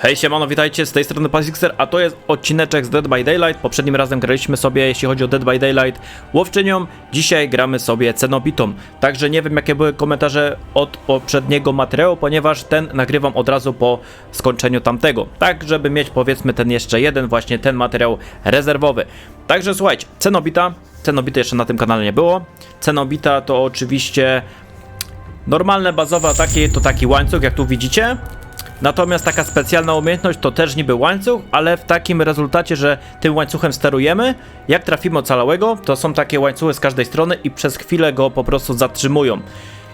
Hej siemano, witajcie, z tej strony Pasixer, a to jest odcineczek z Dead by Daylight. Poprzednim razem graliśmy sobie, jeśli chodzi o Dead by Daylight, łowczynią. Dzisiaj gramy sobie cenobitą. Także nie wiem jakie były komentarze od poprzedniego materiału, ponieważ ten nagrywam od razu po skończeniu tamtego. Tak, żeby mieć powiedzmy ten jeszcze jeden, właśnie ten materiał rezerwowy. Także słuchajcie, cenobita, cenobity jeszcze na tym kanale nie było. Cenobita to oczywiście normalne bazowe ataki, to taki łańcuch jak tu widzicie. Natomiast taka specjalna umiejętność to też niby łańcuch, ale w takim rezultacie, że tym łańcuchem sterujemy, jak trafimy ocalałego, to są takie łańcuchy z każdej strony i przez chwilę go po prostu zatrzymują.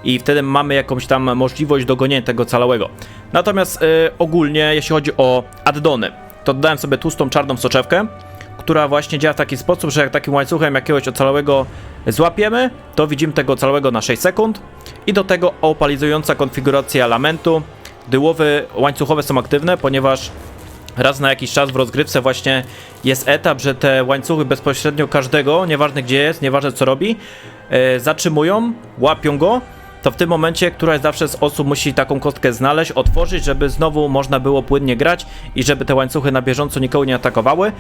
I wtedy mamy jakąś tam możliwość dogonienia tego ocalałego. Natomiast y, ogólnie, jeśli chodzi o addony, to dodałem sobie tłustą czarną soczewkę, która właśnie działa w taki sposób, że jak takim łańcuchem jakiegoś ocalałego złapiemy, to widzimy tego ocalałego na 6 sekund i do tego opalizująca konfiguracja lamentu. Dyłowy łańcuchowe są aktywne, ponieważ raz na jakiś czas w rozgrywce właśnie jest etap, że te łańcuchy bezpośrednio każdego, nieważne gdzie jest, nieważne co robi, e, zatrzymują, łapią go, to w tym momencie któraś zawsze z osób musi taką kostkę znaleźć, otworzyć, żeby znowu można było płynnie grać i żeby te łańcuchy na bieżąco nikogo nie atakowały.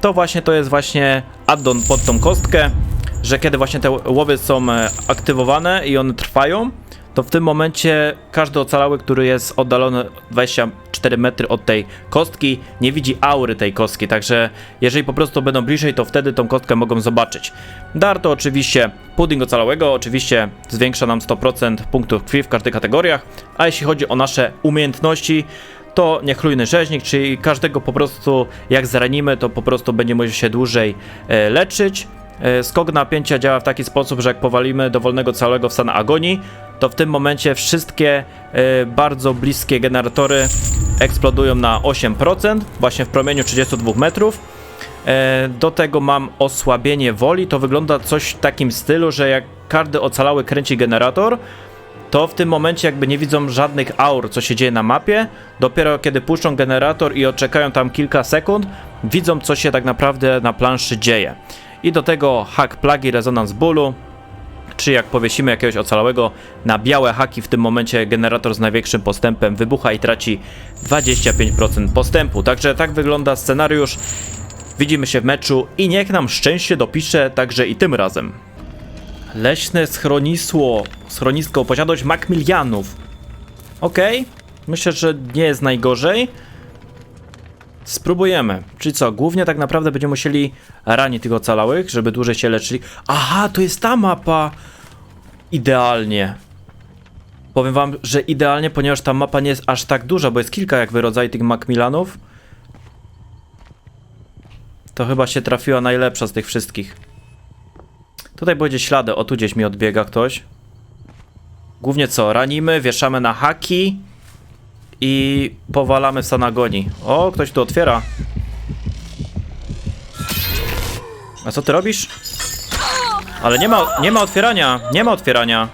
To właśnie to jest właśnie addon pod tą kostkę, że kiedy właśnie te łowy są e, aktywowane i one trwają, to w tym momencie każdy ocalały, który jest oddalony 24 metry od tej kostki, nie widzi aury tej kostki, także jeżeli po prostu będą bliżej, to wtedy tą kostkę mogą zobaczyć. Dar to oczywiście pudding ocalałego, oczywiście zwiększa nam 100% punktów krwi w każdych kategoriach, a jeśli chodzi o nasze umiejętności, to niechlujny rzeźnik, czyli każdego po prostu jak zranimy, to po prostu będzie musiał się dłużej e, leczyć. E, Skok napięcia działa w taki sposób, że jak powalimy dowolnego całego w stan agonii, to w tym momencie wszystkie e, bardzo bliskie generatory eksplodują na 8%, właśnie w promieniu 32 metrów. E, Do tego mam osłabienie woli. To wygląda coś w takim stylu, że jak każdy ocalały kręci generator, to w tym momencie jakby nie widzą żadnych aur, co się dzieje na mapie. Dopiero kiedy puszczą generator i odczekają tam kilka sekund, widzą, co się tak naprawdę na planszy dzieje. I do tego hak plagi, rezonans bólu, czy jak powiesimy jakiegoś ocalałego na białe haki, w tym momencie generator z największym postępem wybucha i traci 25% postępu. Także tak wygląda scenariusz. Widzimy się w meczu i niech nam szczęście dopisze także i tym razem. Leśne schronisło, schronisko, posiadłość Macmillianów. Okej, myślę, że nie jest najgorzej. Spróbujemy. Czyli co, głównie tak naprawdę będziemy musieli ranić tych ocalałych, żeby dłużej się leczyli. Aha, to jest ta mapa! Idealnie. Powiem wam, że idealnie, ponieważ ta mapa nie jest aż tak duża, bo jest kilka jakby rodzajów tych Macmillanów. To chyba się trafiła najlepsza z tych wszystkich. Tutaj będzie ślady, o tu gdzieś mi odbiega ktoś. Głównie co, ranimy, wieszamy na haki i powalamy w stan agonii. O, ktoś tu otwiera. A co ty robisz? Ale nie ma, nie ma otwierania, nie ma otwierania.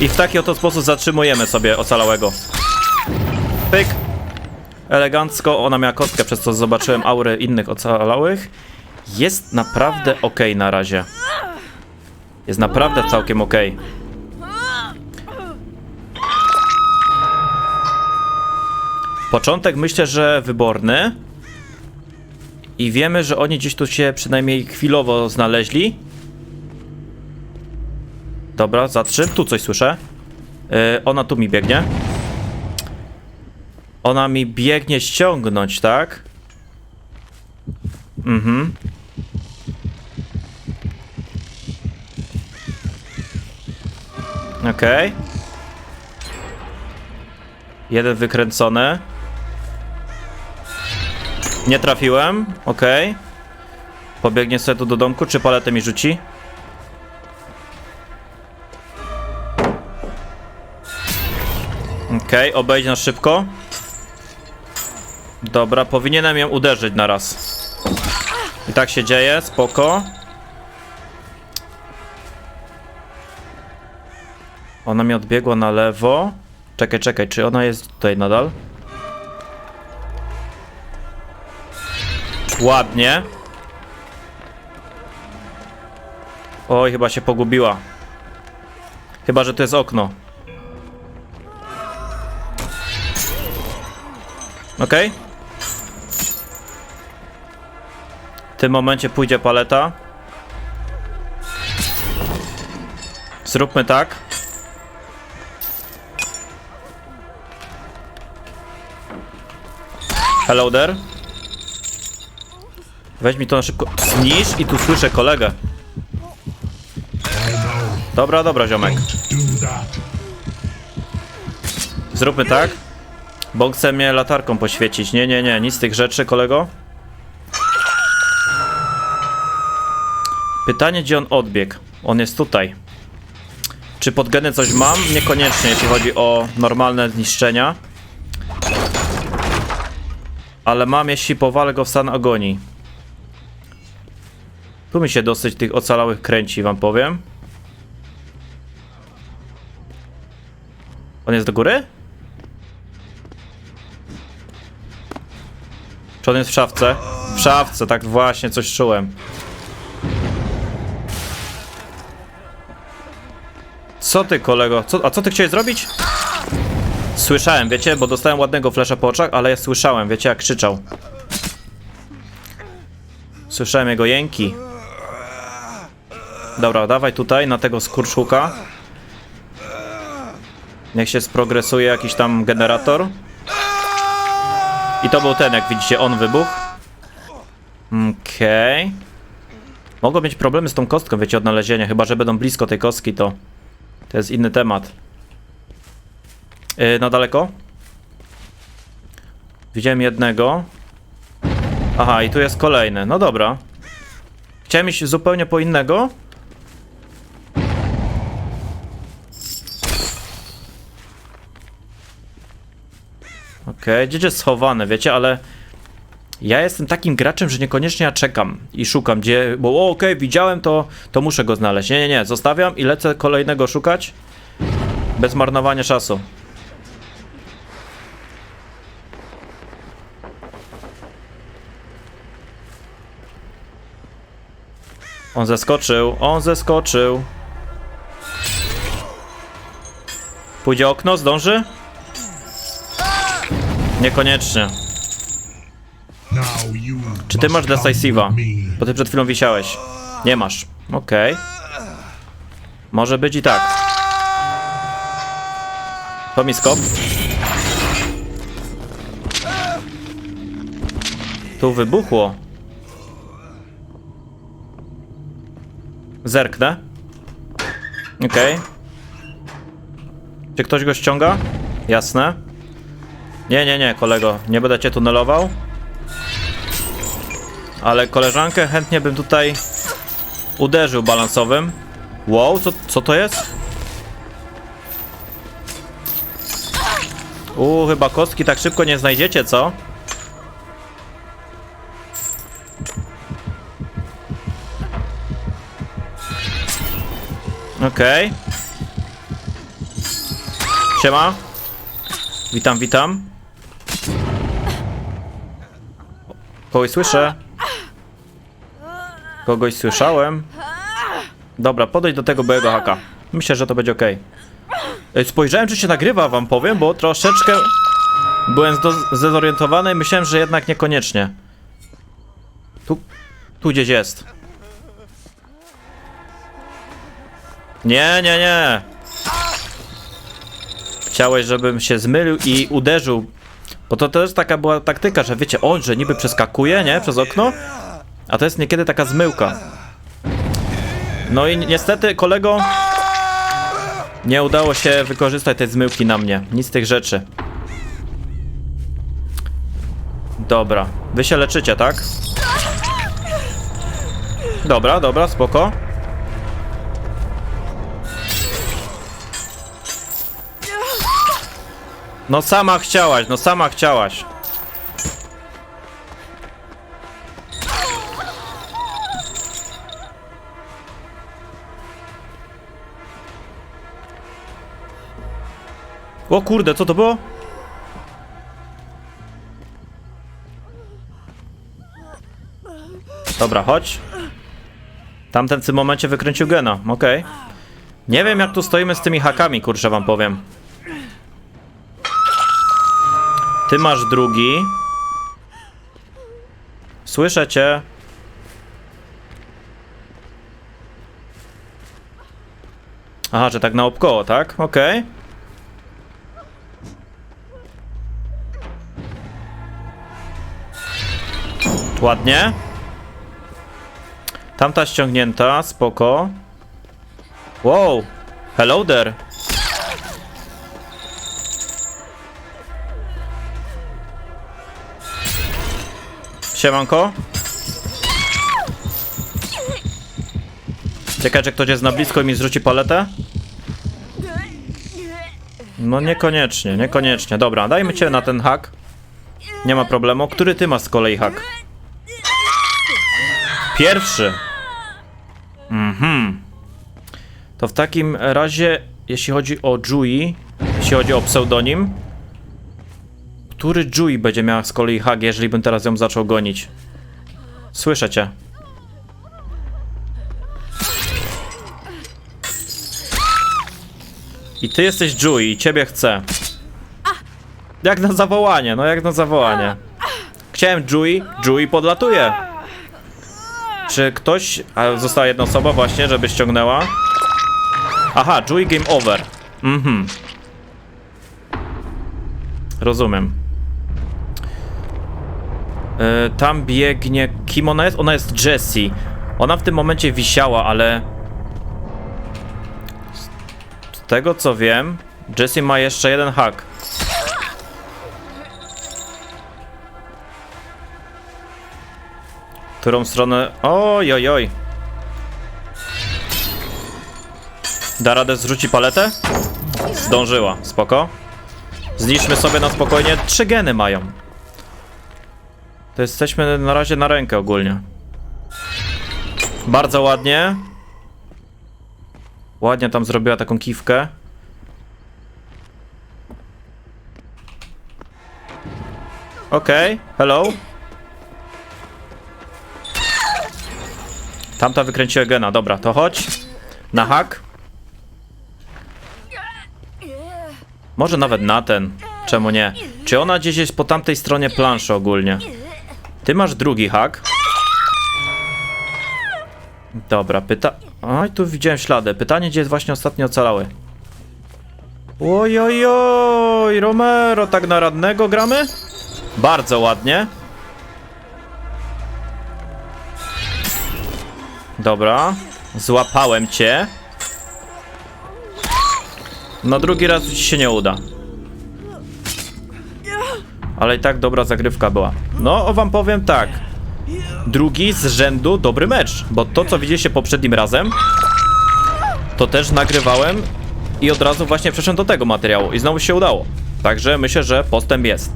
I w taki oto sposób zatrzymujemy sobie ocalałego. Pyk. Elegancko, ona miała kostkę, przez co zobaczyłem aury innych ocalałych. Jest naprawdę ok na razie. Jest naprawdę całkiem ok. Początek myślę, że wyborny. I wiemy, że oni gdzieś tu się przynajmniej chwilowo znaleźli. Dobra, zatrzym. Tu coś słyszę. Yy, ona tu mi biegnie. Ona mi biegnie ściągnąć, tak? Mhm. Okej. Jeden wykręcony. Nie trafiłem, okej. Pobiegnie sobie tu do domku, czy paletę mi rzuci? Okej, obejdzie nas szybko. Dobra, powinienem ją uderzyć na raz. I tak się dzieje, spoko. Ona mi odbiegła na lewo. Czekaj, czekaj, czy ona jest tutaj nadal? Ładnie. Oj, chyba się pogubiła. Chyba, że to jest okno. Okej. W tym momencie pójdzie paleta. Zróbmy tak. Hello there. Weź mi to na szybko. Znisz i tu słyszę kolegę. Dobra, dobra, ziomek. Zróbmy tak. Bo chce mnie latarką poświecić. Nie, nie, nie, nic z tych rzeczy, kolego. Pytanie, gdzie on odbiegł? On jest tutaj. Czy pod geny coś mam? Niekoniecznie, jeśli chodzi o normalne zniszczenia. Ale mam, jeśli powalę go w stan agonii. Mi się dosyć tych ocalałych kręci, wam powiem. On jest do góry? Czy on jest w szafce? W szafce, tak właśnie, coś czułem. Co ty, kolego? Co, a co ty chciałeś zrobić? Słyszałem, wiecie, bo dostałem ładnego flesza po oczach, ale ja słyszałem, wiecie, jak krzyczał. Słyszałem jego jęki. Dobra, dawaj tutaj, na tego skurczuka. Niech się sprogresuje jakiś tam generator. I to był ten, jak widzicie, on wybuchł. Okej. Mogą mieć problemy z tą kostką, wiecie, odnalezienia. Chyba, że będą blisko tej kostki, to... To jest inny temat. Yy, na daleko? Widziałem jednego. Aha, i tu jest kolejny. No dobra. Chciałem iść zupełnie po innego. Okej, gdzieś jest schowane, wiecie, ale ja jestem takim graczem, że niekoniecznie ja czekam i szukam, gdzie, bo okej, widziałem to, to muszę go znaleźć. Nie, nie, nie, zostawiam i lecę kolejnego szukać bez marnowania czasu. On zeskoczył, on zeskoczył. Pójdzie okno, zdąży? Niekoniecznie. Czy ty masz me. Bo ty przed chwilą wisiałeś. Nie masz. Okej. Może być i tak. To mi skop. Tu wybuchło. Zerknę. Okej. Czy ktoś go ściąga? Jasne. Nie, nie, nie, kolego. Nie będę cię tunelował. Ale koleżankę chętnie bym tutaj uderzył balansowym. Wow, co, co to jest? U, chyba kostki tak szybko nie znajdziecie, co? Okej. Siema. Witam, witam. Kogoś słyszę. Kogoś słyszałem. Dobra, podejdź do tego byłego haka. Myślę, że to będzie ok. Spojrzałem, czy się nagrywa, wam powiem, bo troszeczkę byłem zdezorientowany i myślałem, że jednak niekoniecznie. Tu, tu gdzieś jest. Nie, nie, nie. Chciałeś, żebym się zmylił i uderzył. Bo to też taka była taktyka, że wiecie, on, że niby przeskakuje, nie? Przez okno. A to jest niekiedy taka zmyłka. No i niestety, kolego, nie udało się wykorzystać tej zmyłki na mnie. Nic z tych rzeczy. Dobra, wy się leczycie, tak? Dobra, dobra, spoko. No sama chciałaś, no sama chciałaś. O kurde, co to było? Dobra, chodź. Tamten w tym momencie wykręcił gena, okej. Nie wiem jak tu stoimy z tymi hakami, kurczę wam powiem. Ty masz drugi. Słyszę cię. Aha, że tak naokoło, tak? Okej. Ładnie. Tamta ściągnięta, spoko. Wow, hello there. Siemanko. Ciekawe, czy ktoś jest na blisko i mi zrzuci paletę? No niekoniecznie, niekoniecznie. Dobra, dajmy cię na ten hak. Nie ma problemu. Który ty masz z kolei hak? Pierwszy. Mhm. To w takim razie, jeśli chodzi o Jui, jeśli chodzi o pseudonim, który Jui będzie miała z kolei hak, jeżeli bym teraz ją zaczął gonić? Słyszę cię. I ty jesteś Jui i ciebie chcę. Jak na zawołanie, no jak na zawołanie. Chciałem Jui, Jui podlatuje. Czy ktoś... A została jedna osoba właśnie, żeby ściągnęła. Aha, Jui game over. Mhm. Rozumiem. E, tam biegnie... Kim ona jest? Ona jest Jessie. Ona w tym momencie wisiała, ale... Z tego co wiem, Jessie ma jeszcze jeden hak. Którą stronę... Oj, oj, oj. Da radę zrzuci paletę? Zdążyła, spoko. Zniszczmy sobie na spokojnie. Trzy geny mają. To jesteśmy na razie na rękę ogólnie. Bardzo ładnie. Ładnie tam zrobiła taką kiwkę. Okej, hello. Tamta wykręciła gena, dobra, to chodź. Na hak. Może nawet na ten. Czemu nie? Czy ona gdzieś jest po tamtej stronie planszy ogólnie? Ty masz drugi hak. Dobra, pyta... Oj, tu widziałem ślady. Pytanie, gdzie jest właśnie ostatni ocalały? Oj, oj, oj, Romero, tak na radnego gramy? Bardzo ładnie. Dobra, złapałem cię. No drugi raz ci się nie uda. Ale i tak dobra zagrywka była. No, wam powiem tak. Drugi z rzędu dobry mecz, bo to co widzieliście poprzednim razem, to też nagrywałem i od razu właśnie przeszedłem do tego materiału i znowu się udało. Także myślę, że postęp jest.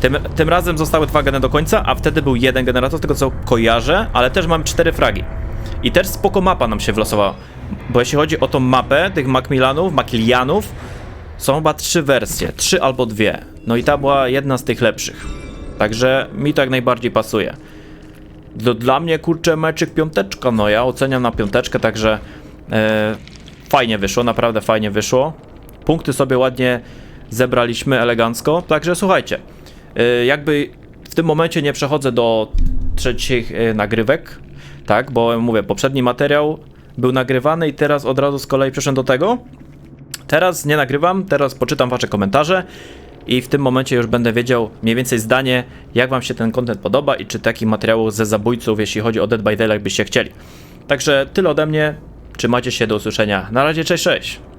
Tym, tym razem zostały dwa geny do końca, a wtedy był jeden generator, tego co kojarzę, ale też mam cztery fragi. I też spoko mapa nam się wlosowała. Bo jeśli chodzi o tą mapę tych Macmillanów, Macmillanów, są chyba trzy wersje, trzy albo dwie. No i ta była jedna z tych lepszych. Także mi to jak najbardziej pasuje. Do, dla mnie kurczę meczyk piąteczka, no ja oceniam na piąteczkę, także e, fajnie wyszło, naprawdę fajnie wyszło. Punkty sobie ładnie zebraliśmy elegancko, także słuchajcie, e, jakby w tym momencie nie przechodzę do trzecich e, nagrywek, tak, bo mówię, poprzedni materiał był nagrywany i teraz od razu z kolei przeszedłem do tego. Teraz nie nagrywam, teraz poczytam wasze komentarze i w tym momencie już będę wiedział mniej więcej zdanie, jak wam się ten content podoba i czy taki materiał ze zabójców, jeśli chodzi o Dead by Daylight byście chcieli. Także tyle ode mnie, trzymajcie się, do usłyszenia. Na razie, cześć, cześć!